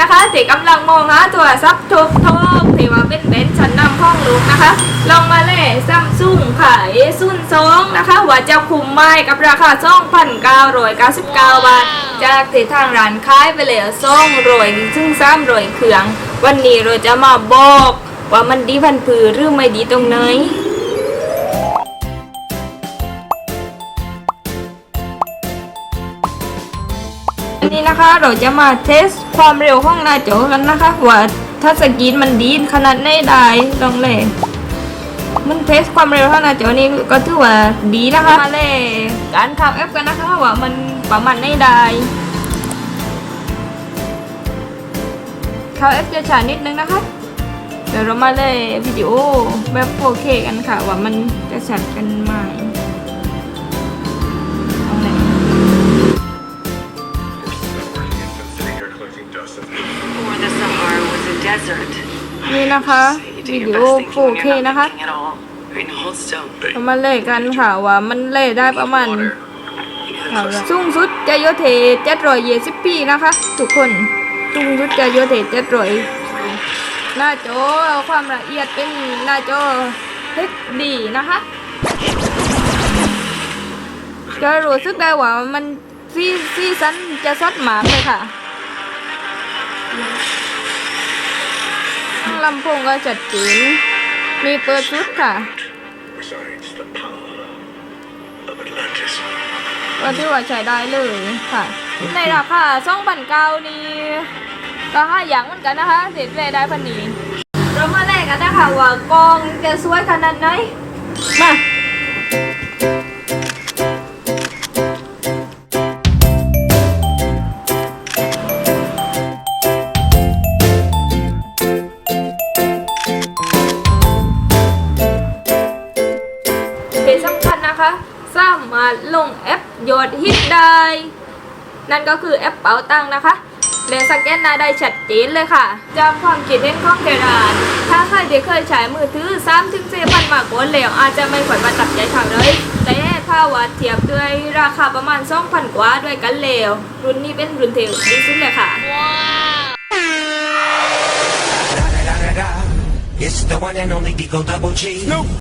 นะคะที่กำลังมองหาโทรศัพท์ทุกทองที่ว่าเป็นเบนชั้นนำห้องลูกนะคะ ลองมาเล่ซัมซุงขายซุนซองนะคะว่าจะคุ้มไหมกับราคา2,999บาทจากที่ทางร้านขายไปแล้วซ่องรวยซึ่งซ้ำรวยเครื่อง วันนี้เราจะมาบอกว่ามันดีพันผือหรือไม่ดีตรงไหน นี้นะคะ เราจะมาเทสความเร็วของหน้าจอกันนะคะ ว่าถ้าสกรีนมันดีขนาดไหนได้ลองเลยมันเทสความเร็วของหน้าจอนี้ก็ถือว่าดีนะคะมาเลยการขับแอปกันนะคะว่ามันประมาณไหนได้ขับแอปจะช้านิดนึงนะคะเดี๋ยวเรามาเลยวิดีโอแบบ 4K กันค่ะ ว่ามันจะชัดกันไหม นี่นะคะ You วิ do ดี your โอ best thinking when4K you're not นะคะ thinking at all. Right, now hold still. เรามาเล่กันค่ะว่ามันเล่ได้ประมาณ water. สูงสุดจะโยเทเจ็ดร้อยยี่สิบปีนะคะ ทุกคนสูงสุดจะโยเทเจ็ดร้อยหน้าจอความละเอียดเป็นหน้าจอ HD นะคะจะรู้สึกได้ว่ามันซีซีซันจะสดหมากเลยค่ะ ลำโพงก็จัดจีนมีเปิดชุดค่ะ Resides the power of Atlantis. ก็ถือว่าใช้ได้เลยค่ะ ในราคาช่องพันเก้านี่ราคาอย่างเหมือนกันนะคะเด็ดเลยได้พันนี้เรามาแลกกันนะคะว่ากองจะสวยขนาดไหนมา นะคะ สามารถลงแอปโยดฮิตได้ นั่นก็คือแอปเป๋าตังค์นะคะและสแกนหน้าได้ชัดเจนเลยค่ะ จากความคิดเห็นของเทรานถ้าใครที่เคยใช้มือถือ3ถึง4พันมากกว่าแล้วอาจจะไม่ค่อยประทับใจเท่าเลย แต่ถ้าว่าเทียบด้วยราคาประมาณ 2,000 กว่าด้วยกันแล้ว รุ่นนี้เป็นรุ่นเทวดีสุดเลยค่ะ It's the one and only Digo Double G.